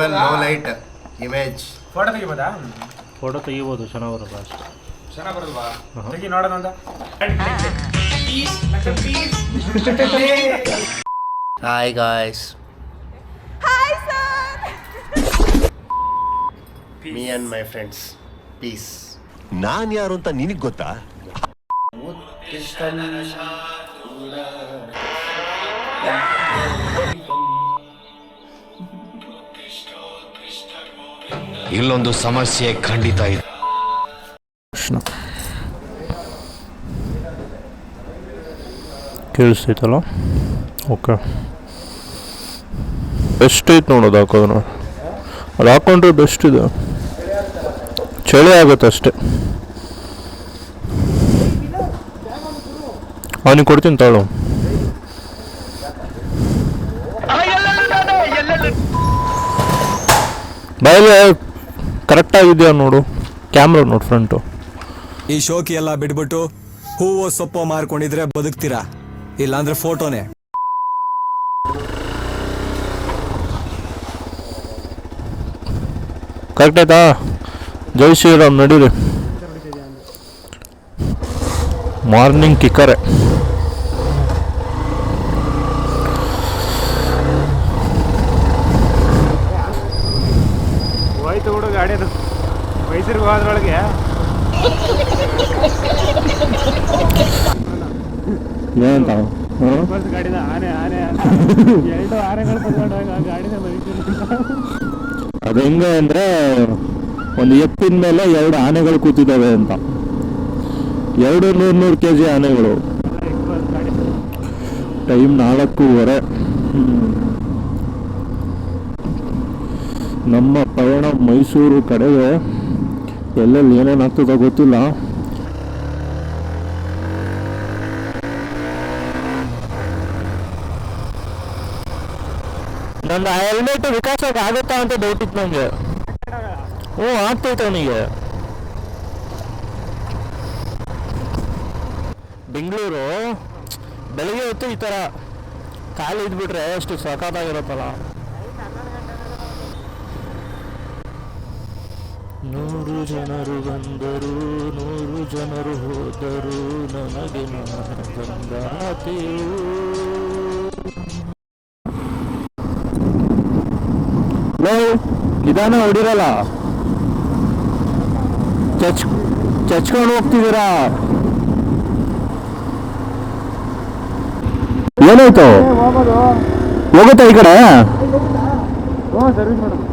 Disable low light image photo ತೆಗಿಬೋದಾ? Photo ತೆಗಿಬೋದು ಚೆನ್ನಾಗಿ ಬರಲ್ಲ ಅಷ್ಟೇ ಚೆನ್ನಾಗಿ ಬರಲ್ವಾ ತೆಗಿ ನೋಡೋಣ ಅಂತ. Hi guys me and my friends peace ನಾನ್ ಯಾರು ಅಂತ ನಿನಗ್ ಗೊತ್ತಾ? ಇಲ್ಲೊಂದು ಸಮಸ್ಯೆ ಖಂಡಿತ ಇದೆ. ಕೇಳಿಸ್ತೈತಲ್ಲ? ಓಕೆ ಬೆಸ್ಟ್ ಐತೆ ನೋಡೋದು ಹಾಕೋದು ಅದು ಹಾಕೊಂಡ್ರೆ ಬೆಸ್ಟ್ ಇದು. ಚಳಿ ಆಗುತ್ತೆ ಅಷ್ಟೇ. ಅವನಿಗೆ ಕೊಡ್ತೀನಿ ತಾಳು. ಬಾಯಲ್ಲಿ ಕರೆಕ್ಟಾಗಿದೆಯಾ ನೋಡು? ಕ್ಯಾಮ್ರಾ ನೋಡು ಫ್ರಂಟು ಈ ಶೋಕಿ ಎಲ್ಲ ಬಿಟ್ಬಿಟ್ಟು ಹೂವು ಸೊಪ್ಪು ಮಾರ್ಕೊಂಡಿದ್ರೆ ಬದುಕ್ತೀರಾ? ಇಲ್ಲಾಂದ್ರೆ ಫೋಟೋನೇ. ಕರೆಕ್ಟ್ ಆಯ್ತಾ? ಜೈ ಶ್ರೀರಾಮ್ ನಡೀರಿ. ಮಾರ್ನಿಂಗ್ ಕಿಕ್ಕರೆ ಹೋಯ್ತು ಹುಡುಗ ಗಾಡಿ ಅದು ಮೈಸೂರಿಗೆ ಹೋದ್ರೊಳಗೆ ಏನಂತ ಗಾಡಿದ ಆನೆ ಆನೆ ಎರಡು ಆನೆಗಳು ತಗೊಂಡು ಆ ಗಾಡಿನ ಅದು ಹೆಂಗೆ ಅಂದರೆ ಒಂದು ಎತ್ತಿನ ಮೇಲೆ ಎರಡು ಆನೆಗಳು ಕೂತಿದ್ದಾವೆ ಅಂತ. ಎರಡು ನೂರು ನೂರು ಕೆ ಜಿ ಆನೆಗಳು ಟೈಮ್ ನಾಲ್ಕೂವರೆ. ನಮ್ಮ ಪಯಣ ಮೈಸೂರು ಕಡೆಗೆ ಎಲ್ಲೆಲ್ಲಿ ಏನೇನು ಆಗ್ತದೋ ಗೊತ್ತಿಲ್ಲ. ನನ್ನ ಹೆಲ್ಮೆಟ್ ವಿಕಾಸಕ್ಕೆ ಆಗುತ್ತಾ ಅಂತ ಡೌಟ್ ಇತ್ತು ನನಗೆ ಓ, ಆಗ್ತೈತೆ ಅವನಿಗೆ. ಬೆಂಗಳೂರು? ಬೆಳಗ್ಗೆ ಹೊತ್ತು ಈ ಥರ ಖಾಲಿ ಇದ್ಬಿಟ್ರೆ ಅಷ್ಟು ಸಖತ್ತಾಗಿರುತ್ತಲ್ಲ. ನೂರು ಜನರು ಬಂದರು ನೂರು ಜನರು ಹೋದರು ನನಗೆ ನನ್ನ ಇದಾನೆ ನಿಧಾನ ಹೊಡಿರಲ್ಲ. ಚಚ್ ಚಚ್ಕೊಂಡು ಹೋಗ್ತಿದ್ದೀರಾ? ಏನಾಯ್ತು? ಹೋಗುತ್ತಾ ಈ ಕಡೆ? ಹ್ಞೂ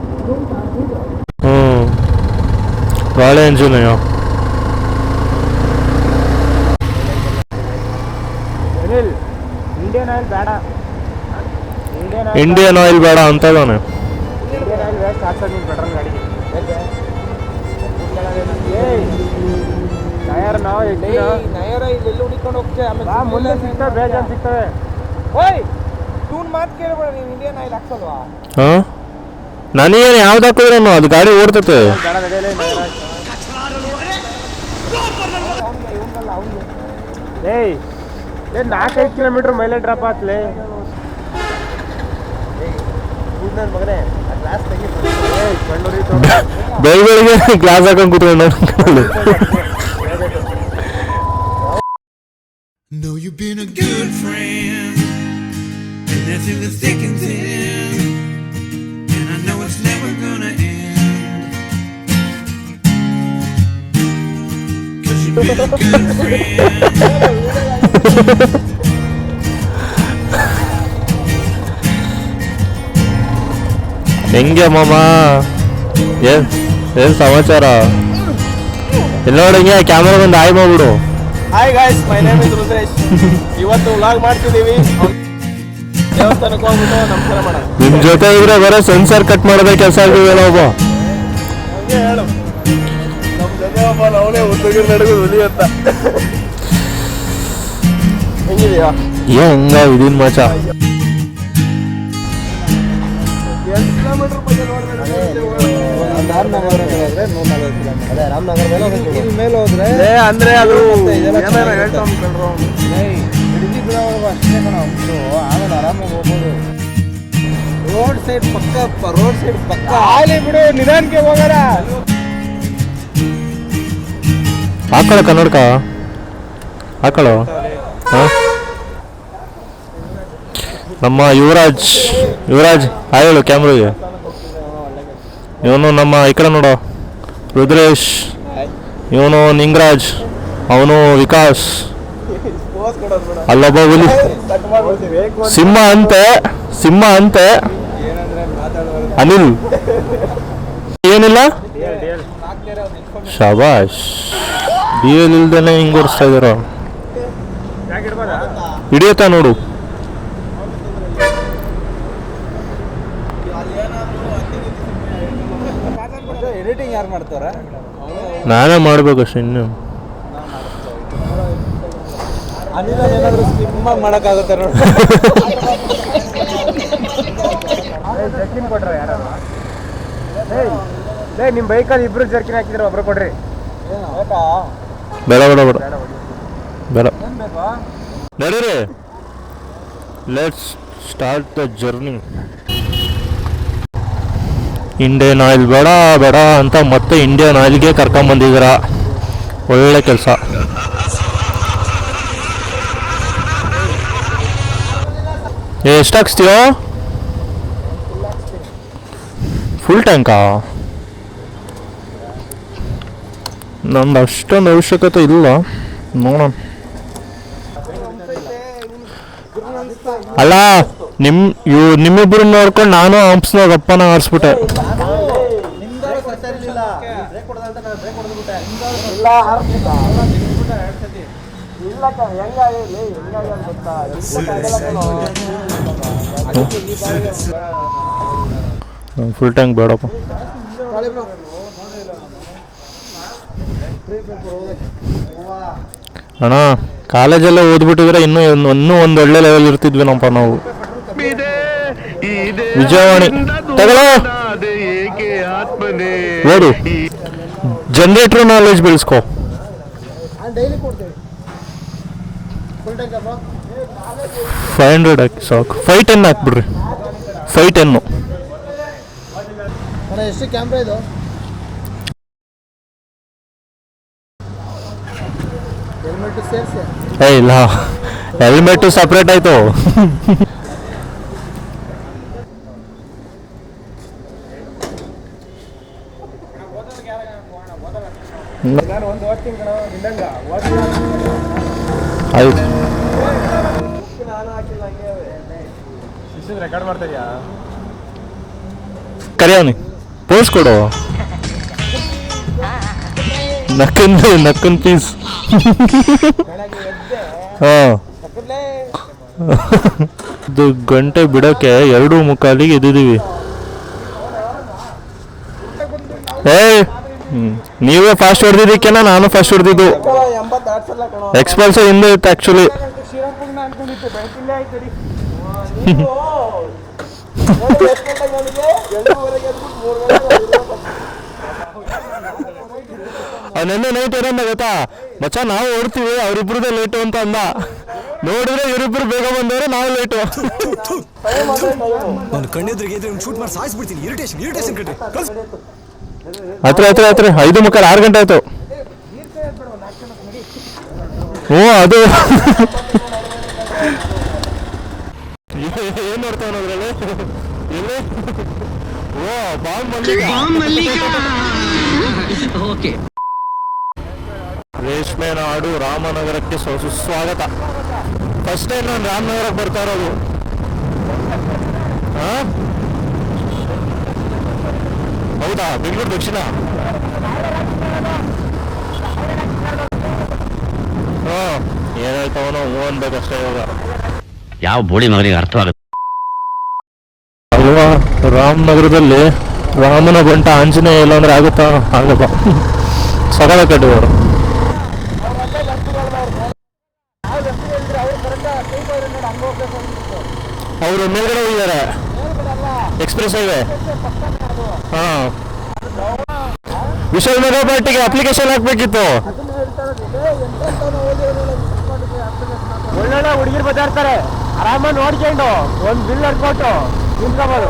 ಗಾಳಿ ಎಂಜಿನ್ ಅನಿಲ್ ಇಂಡಿಯನ್ ಆಯಿಲ್ ಬೇಡ. ಇಂಡಿಯನ್ ಆಯಿಲ್ ಇಂಡಿಯನ್ ಆಯಿಲ್ ಬೇಡ ಅಂತದಾನೆ ಇಂಡಿಯನ್ ಆಯಿಲ್ ವೇಸ್ಟ್ ಹಾಕ್ಸೋದು ನೀನು ಪೆಟ್ರೋಲ್ ಗಾಡಿಗೆ ಏಯ್ ಏ ನಾಲ್ಕೈದು ಕಿಲೋಮೀಟ್ರ್ ಮೈಲೇಜ್ ಡ್ರಾಪ್ ಆತ್ಲೆ ನನ್ನ ಮಗನೇ ಆ ಗ್ಲಾಸ್ ತೆಗಿ ಏಯ್ ಕಣ್ಣೂರಿ ಬೆಳಗ್ಗೆ ಗ್ಲಾಸ್ ಹಾಕೊಂಡು ಕೂತ್ಕೊಂಡು Know you've been a good friend, and that's in the thick and thin. And I know it's never gonna end. Cause you've been a good friend. ಹೆಂಗೆ ಮಾಮ? ಏನ್ ಏನ್ ಸಮಾಚಾರ? ಎಲ್ಲ ನೋಡಂಗೆ ಕ್ಯಾಮ್ರಾ ಬಂದು ಆಯ್ ಮಾಡ್ಬಿಡು. Hi guys my name is Rudresh ಇವತ್ತು vlog ಮಾಡ್ತಿದ್ದೀವಿ ದೇವಸ್ಥಾನಕ್ಕೆ ಹೋಗ್ಬಿಟ್ಟು ನಮಸ್ಕಾರ ಮಾಡೋಣ. ನಿಮ್ ಜೊತೆ ಇದ್ರೆ ಬರೋ ಸೆನ್ಸರ್ ಕಟ್ ಮಾಡೋದೇ ಕೆಲಸ ಆಗಿದೆಯಲ್ಲ ಒಬ್ಬ. ಹೇಳು. ನಮ್ಮ ಜೊತೆ ಒಬ್ಬ ಅವನೇ ಉದ್ಯೋಗ ಹುಲಿ ಅಂತ. ಹೆಂಗಿದೆಯಾ ಹೆಂಗ ಇದೀನ್ ಮಚ ಅಂದ್ರೆ ಅದು ಆಮೇಲೆ ಆರಾಮಾಗಿ ಹೋಗ್ಬೋದು ರೋಡ್ ಸೈಡ್ ಪಕ್ಕ ರೋಡ್ ಸೈಡ್ ಪಕ್ಕ ಆಲಿ ಬಿಡು ನಿಧಾನಕ್ಕೆ ಹೋಗಾರ ಹಾಕೊಳ ಕನ್ನಡಕ ಹಾಕೊಳ್ಳೋ. ಹಾಂ ನಮ್ಮ ಯುವರಾಜ್ ಯುವರಾಜ್ ಹಾಯ್ ಹೇಳು ಕ್ಯಾಮ್ರಾಗೆ. ಇವನು ನಮ್ಮ ಈ ಕಡೆ ನೋಡು. ರುದ್ರೇಶ್ ಇವನು ನಿಂಗರಾಜ್ ಅವನು ವಿಕಾಸ್. ಅಲ್ಲೊಬ್ಬ ಹುಲಿ. ಸಿಂಹ ಅಂತೆ ಸಿಂಹ ಅಂತೆ. ಅನಿಲ್. ಏನಿಲ್ಲ? ಶಾಬಾಷ್. ಡಿ ಎಲ್ ಇಲ್ದೇನೆ ಹಿಂಗ್ ಓಡಿಸ್ತಾ ಇದಾರ? ಹಿಡಿಯತ್ತಾ ನೋಡು. ಎಡಿಟಿಂಗ್ ಯಾರು ಮಾಡ್ತಾರ ನಾನೇ ಮಾಡ್ಬೇಕಷ್ಟೆ ಇನ್ನು. ಮಾಡಕ್ಕಾಗುತ್ತೆ ನೋಡಿ. ಕೊಟ್ರ ಯಾರು ಏ ನಿಮ್ಮ ಬೈಕಲ್ಲಿ ಇಬ್ರು ಜರ್ಕಿನ್ ಹಾಕಿದ್ರೆ ಒಬ್ರು ಕೊಡ್ರಿ. ಬೇಡ ಬೇಡ ಬೇಡ. ಬೇಡ ನಡೀರಿ. Let's start the journey Indian Oil ಬೇಡ ಬೇಡ ಅಂತ ಮತ್ತೆ ಇಂಡಿಯನ್ ಆಯಿಲ್ಗೆ ಕರ್ಕೊಂಬಂದಿದ್ದೀರ ಒಳ್ಳೆ ಕೆಲಸ. ಎಷ್ಟು ಹಾಕ್ಸ್ತೀಯೋ ಫುಲ್ ಟ್ಯಾಂಕಾ ನಮ್ದು ಅಷ್ಟೊಂದು ಅವಶ್ಯಕತೆ ಇಲ್ಲ. ನೋಡೋಣ. ಅಲ್ಲ ನಿಮ್ ಇವ್ ನಿಮ್ಮಿಬ್ರು ನೋಡ್ಕೊಂಡು ನಾನು ಹಂಪ್ಸ್ನಾಗಪ್ಪನ ಆರಿಸ್ಬಿಟ್ಟೆ. ಫುಲ್ ಟ್ಯಾಂಕ್ ಬೇಡಪ್ಪ. ಅಣ್ಣ, ಕಾಲೇಜೆಲ್ಲ ಓದ್ಬಿಟ್ಟಿದ್ರೆ ಇನ್ನೂ ಇನ್ನೂ ಒಂದು ಒಳ್ಳೆ ಲೆವೆಲ್ ಇರ್ತಿದ್ವಿ ನಮ್ಮಪ್ಪ ನಾವು ವಿಜಯವಾಣಿ. ತಗೊಳ್ಳೋ. ಓಡು ಜನರೇಟರ್ ನಾಲೆಜ್ ಬೆಳೆಸ್ಕೋ. ಫೈವ್ ಹಂಡ್ರೆಡ್ ಹಾಕಿ, ಸಾಕು. ಫೈವ್ ಟೆನ್ ಹಾಕ್ಬಿಡ್ರಿ. ಫೈವ್ ಟೆನ್ನು ಎಷ್ಟು ಕ್ಯಾಮ್ರಾ ಇದು ಹೆಲ್ಮೆಟ್ ಸೇರಿಸಿ ಏ? ಇಲ್ಲ. ಹೆಲ್ಮೆಟ್ಟು ಸಪ್ರೇಟ್ ಆಯಿತು. ಆಯ್ತು ನಾನು ಹಾಕಿಲ್ಲ ಹಂಗೆ ಶಿಶು ರೆಕಾರ್ಡ್ ಮಾಡ್ತಾ ಇದೆಯಾ ಕರಿಯವನಿ ಪೋಸ್ ಕೊಡು. ನಕ್ಕನ್ ನಕ್ಕನ್ ಪೀಸ್ ಇದು ಗಂಟೆ ಬಿಡೋಕ್ಕೆ ಎರಡು ಮುಕ್ಕಾಲಿಗೆ ಎದ್ದಿದ್ದೀವಿ. ಏ. ನೀವೇ ಫಾಸ್ಟ್ ಹೊಡೆದಿದ್ದಕ್ಕೆನ ನಾನು ಫಾಸ್ಟ್ ಹೊಡೆದಿದ್ದು. ಎಕ್ಸ್ಪಲ್ಸ್ ಹಿಂದೆ ಇತ್ತು ಆ್ಯಕ್ಚುಲಿ ಶ್ರೀರಂಗಪಟ್ಟಣ ಅನ್ಕೊಂಡಿತ್ತು ಬೆಳಕಿಲ್ಲೇ ಆಯ್ತು ರೀ ನೀವು ನೋಡಿ ಎಷ್ಟು ಗಂಟೆಗೆ ನನಗೆ ಎಂಟೂವರೆಗೆ ಎದ್ಬಿಟ್ಟು ಮೂರು ಗಂಟೆಗೆ ನಿನ್ನೆ ನೈಟ್ ಏನಂದ ಗೊತ್ತಾ? ಮಚ್ಚ ನಾವು ಓಡ್ತೀವಿ ಅವರಿಬ್ರದೇ ಲೇಟು ಅಂತ ಅಂದ. ನೋಡಿದ್ರೆ ಇವರಿಬ್ರು ಬೇಗ ಬಂದವರು ನಾವು ಲೇಟು ನಾನು ಕಣ್ಣೆದ್ರಿಗೆ ಇದ್ರೆ ಶೂಟ್ ಮಾಡಿ ಸಾಯಿಸ್ಬಿಡ್ತೀನಿ ಇರಿಟೇಷನ್ ಇರಿಟೇಷನ್ ಕಟ್ಟಿ ಹತ್ರ ಹತ್ರ ಹತ್ರ. ಐದು ಮುಕ್ಕಾಲು ಆರು ಗಂಟೆ ಆಯ್ತು. ಓ ಅದು. ಏನ್ ನೋಡ್ತಾವ ಅದ್ರಲ್ಲಿ ಎಲ್ಲಿ? ಓ ಬಾಂಬ್ ರೇಷ್ಮೆ ನಾಡು ರಾಮನಗರಕ್ಕೆ ಸ್ವ- ಸುಸ್ವಾಗತ. ಫಸ್ಟ್ ಟೈಮ್ ನಾನು ರಾಮನಗರಕ್ಕೆ ಬರ್ತಾ ಇರೋದು. ಹೌದಾ? ಬೆಂಗಳೂರು ದಕ್ಷಿಣ? ಹಾ. ಏನಾಯ್ತವನೋ ಹ್ಞೂ ಅನ್ಬೇಕಷ್ಟೇ ಇವಾಗ. ಯಾವ ಬೋಳಿ ಮಗನಿಗೆ ಅರ್ಥವಾಗುತ್ತೆ? ಅಲ್ವಾ? ರಾಮನಗರದಲ್ಲಿ ರಾಮನ ಬಂಟ ಆಂಜನೇಯ ಇಲ್ಲ ಅಂದ್ರೆ ಆಗುತ್ತಾ? ಆಗಪ್ಪ ಸಗಲ ಕಟ್ಟಿದವರು ಮೇಲ್ಗಡೆ ಹೋಗಿದ್ದಾರೆ. Express highway. ಹಾ. ವಿಶಾಲ್ ನಗರ ಪಾರ್ಟಿಗೆ ಅಪ್ಲಿಕೇಶನ್ ಹಾಕ್ಬೇಕಿತ್ತು. ಒಳ್ಳೊಳ್ಳೆ ಹುಡುಗಿರು ಬಜಾ ಇರ್ತಾರೆ. ಆರಾಮಾಗಿ ನೋಡ್ಕೊಂಡು ಒಂದು ಬಿಲ್ ಕೊಟ್ಟು ನಿಂತ್ಕೋಬೋದು.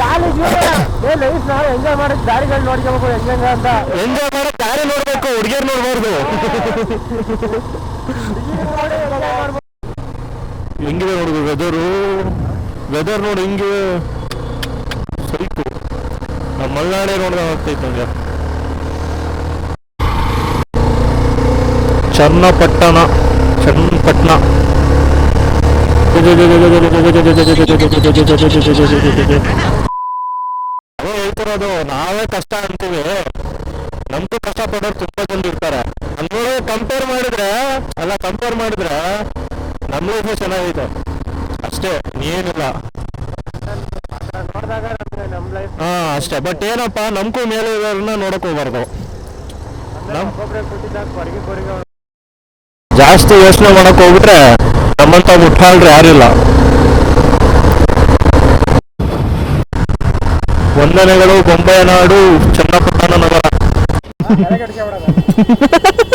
ಗಾಳಿ ಜೀವನ. ಏ ಲೈಫ್ ನಾವು ಎಂಜಾಯ್ ಮಾಡಕ್ ದಾರಿಗಳು ನೋಡ್ಕೋಬೇಕು ಹೆಂಗ ಅಂತ. ಎಂಜಾಯ್ ಮಾಡಕ್ ದಾರಿ ನೋಡ್ಬೇಕು ಹುಡುಗಿಯರ್ ನೋಡ್ಬಾರ್ದು. ಹೆಂಗಿದೆ ನೋಡಿದ್ರು ವೆದರು ವೆದರ್ ನೋಡಿ ಹಿಂಗೆ ಸೈಕು. ನಮ್ಮ ಮಲ್ನಾಡೇ ನೋಡಿದ್ರೆ ಆಗ್ತೈತೆ ನಂಗೆ ಚನ್ನಪಟ್ಟಣ ಚನ್ನಪಟ್ಟಣ. ಹೇಳ್ತಿರೋದು, ನಾವೇ ಕಷ್ಟ ಅಂತೀವಿ. ನಮ್ಗೂ ಕಷ್ಟ ಪಡೋರು ತುಂಬಾ ಜನ ಇರ್ತಾರೆ. ಅಂದ್ರೆ ಕಂಪೇರ್ ಮಾಡಿದ್ರೆ, ಅಲ್ಲ ಕಂಪೇರ್ ಮಾಡಿದ್ರೆ ನಮ್ಮ ಲೈಫು ಚೆನ್ನಾಗೈತೆ. ಅಷ್ಟೇ ಏನಿಲ್ಲ. ನೋಡಿದಾಗ ನಮ್ಗೆ ನಮ್ಮ ಲೈಫ್ ಹಾ ಅಷ್ಟೇ. ಬಟ್ ಏನಪ್ಪ ನಮ್ಗೂ ಮೇಲೆ ಇರೋರನ್ನ ನೋಡಕ್ ಹೋಗ್ಬಾರ್ದು. ನಮ್ ಒಬ್ಬೊಬ್ರೆ ಜಾಸ್ತಿ ಯೋಚನೆ ಮಾಡಕ್ ಹೋಗ್ಬಿಟ್ರೆ ನಮ್ಮಂತ ಮುಟ್ಟಾಳ್ರು ಯಾರಿಲ್ಲ. ವಂದನೆಗಳು ಬೊಂಬೆ ನಾಡು ಚನ್ನಪಟ್ಟಣ ನಗರ.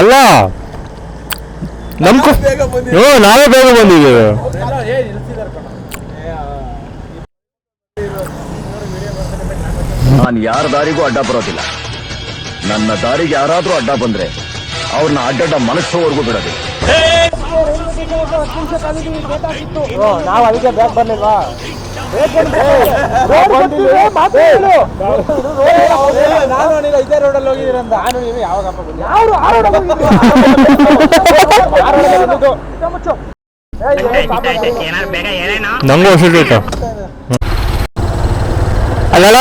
ಅಲ್ಲ? ನಮ್ ಹ್ಞೂ ನಾವೇ ಬೇಗ ಬಂದಿದ್ದೀವಿ. ನಾನು ಯಾರ ದಾರಿಗೂ ಅಡ್ಡ ಬರೋದಿಲ್ಲ. ನನ್ನ ದಾರಿಗೆ ಯಾರಾದರೂ ಅಡ್ಡ ಬಂದ್ರೆ ಅವ್ರನ್ನ ಅಡ್ಡಡ್ಡ ಮನಸ್ಸೋವರೆಗೂ ಬಿಡೋದಿಲ್ಲ ನಾವು ಅದಕ್ಕೆ ಬ್ಯಾಗ್ ಬರ್ಲಿಲ್ವಾ? ನಾನು ಇದೇ ರೋಡಲ್ಲಿ ನಾನು ಬಂದ್ರಿ ನಂಗೂ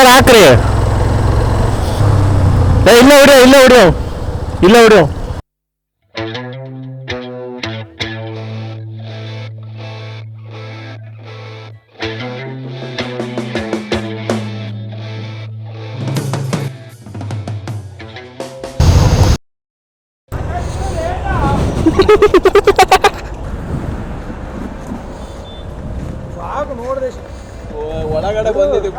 ಹಾಕ್ರಿ. ಇಲ್ಲ ಹೊಡಿಯೋ ಇಲ್ಲ ಹೊಡಿಯೋ. ಇಲ್ಲ ಹೊಡಿಯೋ. ಒಳಗಡೆ ಬಂದಿದೆ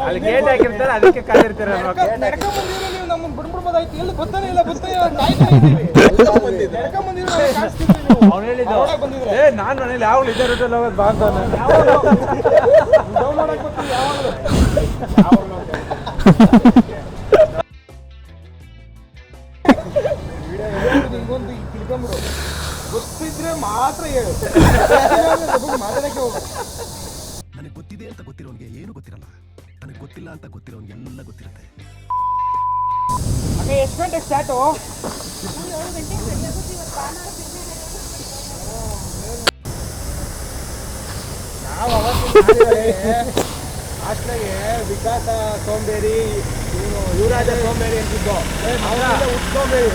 ಅಲ್ಲಿ ಗೇಟ್ ಹಾಕಿರ್ತಾರೆ ಅದಕ್ಕೆ ಕಾದಿರ್ತೀರ ನಮ್ಮನ್ನ ಬಿಡ್ಬಿಡ್ಬೋದಾಯ್ತು. ಎಲ್ಲಿ ಗೊತ್ತಾನೆ ಇಲ್ಲ ಗೊತ್ತೇ. ಅವ್ನು ಹೇಳಿದ್ದು. ಏ ನಾನು ಮನೇಲಿ ಇದೇ ರೂಟಲ್ಲಿ ಹೋಗೋದು ಬಾ ಅಂತ ಅವ್ನು. ಗೊತ್ತಿದ್ರೆ ಮಾತ್ರ ಹೇಳು. ಮಾತಾಡಕ್ಕೆ ಹೋಗು. ನನಗೆ ಗೊತ್ತಿದೆ ಅಂತ ಗೊತ್ತಿರೋನ್ಗೆ ಏನು ಗೊತ್ತಿರಲ್ಲ. ನನಗೆ ಗೊತ್ತಿಲ್ಲ ಅಂತ ಗೊತ್ತಿರೋನ್ಗೆ ಎಲ್ಲ ಗೊತ್ತಿರುತ್ತೆ. ಎಷ್ಟು ಗಂಟೆಗೆ ಸ್ಟಾರ್ಟು ನಾವು ಹಾಸ್ಟ್ಲಾಗೆ ವಿಕಾಸ ಸೋಂಬೇರಿ ಯುವರಾಜ ಸೋಂಬೇರಿ ಅಂತಿದ್ದು. ಉಟ್ಕೊಂಬೇರಿ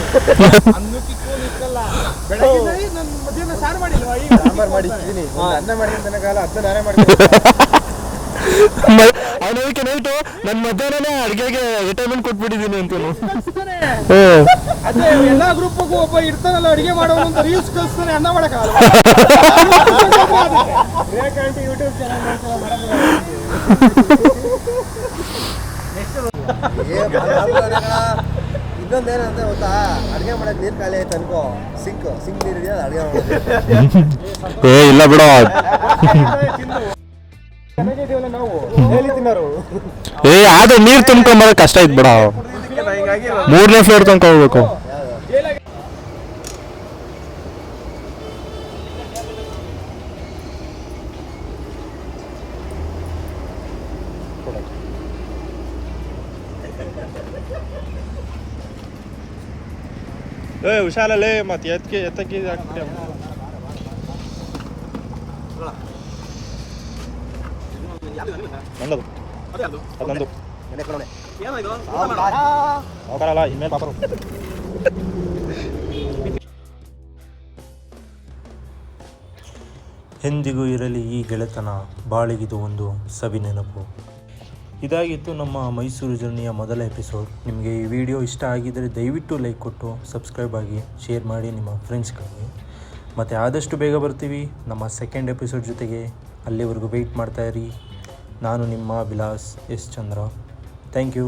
ಅನ್ನಕ್ಕಿಕ್ಕೂ ನಿಕ್ಕಲ್ಲ ಬೆಳಗ್ಗೆ ನಾನು ಮಧ್ಯಾಹ್ನ ಸಾರು ಮಾಡಿಲ್ವಾ ಈಗ? ಸಾಂಬಾರು ಮಾಡಿದ್ದೀನಿ. ಅನ್ನ ಮಾಡಿದ ಅಲ್ಲ ಅದನ್ನ ನಾನೇ ಮಾಡ್ತೀನಿ. ಅವನ ಅದಕ್ಕೆ ನೈಟು ನನ್ನ ಮಧ್ಯಾಹ್ನನೇ ಅಡುಗೆಗೆ ವಿಟಮಿನ್ ಕೊಟ್ಬಿಟ್ಟಿದ್ದೀನಿ ಅಂತ ಅದೇ ಎಲ್ಲಾ ಗ್ರೂಪ್ಗೂ ಒಬ್ಬ ಇರ್ತಾನಲ್ಲ ಅಡಿಗೆ ಮಾಡೋನು ಅಂತ ರೀಲ್ಸ್ ಕಳಿಸ್ತಾನೆ ಅನ್ನ ಮಾಡಕ್ಕಾಗಲ್ಲ ಯೂಟ್ಯೂಬ್ ಚಾನಲ್ ಇನ್ನೊಂದೇನಂತ ಗೊತ್ತಾ? ಅಡುಗೆ ಮಾಡಕ್ ನೀರು ಖಾಲಿ ಆಯ್ತು ಅನ್ಕೋ. ಸಿಂಕ್ ಸಿಂಕ್ ನೀರು ಇದೆಯಾ? ಅಡುಗೆ ಮಾಡೋದು ಏ ಇಲ್ಲ ಬಿಡೋ. ಏ, ಆದ್ರೆ ನೀರು ತುಂಬ್ಕೊಂಬರೋದು ಕಷ್ಟ ಐತ್ ಬಿಡ. ಮೂರನೇ ಫ್ಲೋರ್ ತನಕ ಹೋಗ್ಬೇಕು. ಏ ಹುಷಾರಲ್ಲೇ ಮತ್ತೆ ಎತ್ತಕ್ಕೆ ಎತ್ತಕ್ಕೆ ನಂದದು ಅದು? ನಂದು ಅವಕಾರಲ್ಲ ಇನ್ಮೇಲೆ ಪಾಪರು. ಎಂದಿಗೂ ಇರಲಿ ಈ ಗೆಳೆತನ ಬಾಳಿಗಿದು ಒಂದು ಸವಿ ನೆನಪು. ಇದಾಗಿತ್ತು ನಮ್ಮ ಮೈಸೂರು ಜರ್ನಿಯ ಮೊದಲ ಎಪಿಸೋಡ್. ನಿಮಗೆ ಈ ವಿಡಿಯೋ ಇಷ್ಟ ಆಗಿದ್ದರೆ ದಯವಿಟ್ಟು ಲೈಕ್ ಕೊಟ್ಟು ಸಬ್ಸ್ಕ್ರೈಬ್ ಆಗಿ ಶೇರ್ ಮಾಡಿ ನಿಮ್ಮ ಫ್ರೆಂಡ್ಸ್ಗಳಿಗೆ. ಮತ್ತು ಆದಷ್ಟು ಬೇಗ ಬರ್ತೀವಿ. ನಮ್ಮ ಸೆಕೆಂಡ್ ಎಪಿಸೋಡ್ ಜೊತೆಗೆ ಅಲ್ಲಿವರೆಗೂ ವೆಯ್ಟ್ ಮಾಡ್ತಾಯಿರಿ ನಾನು ನಿಮ್ಮ Vilas S Chandra. Thank you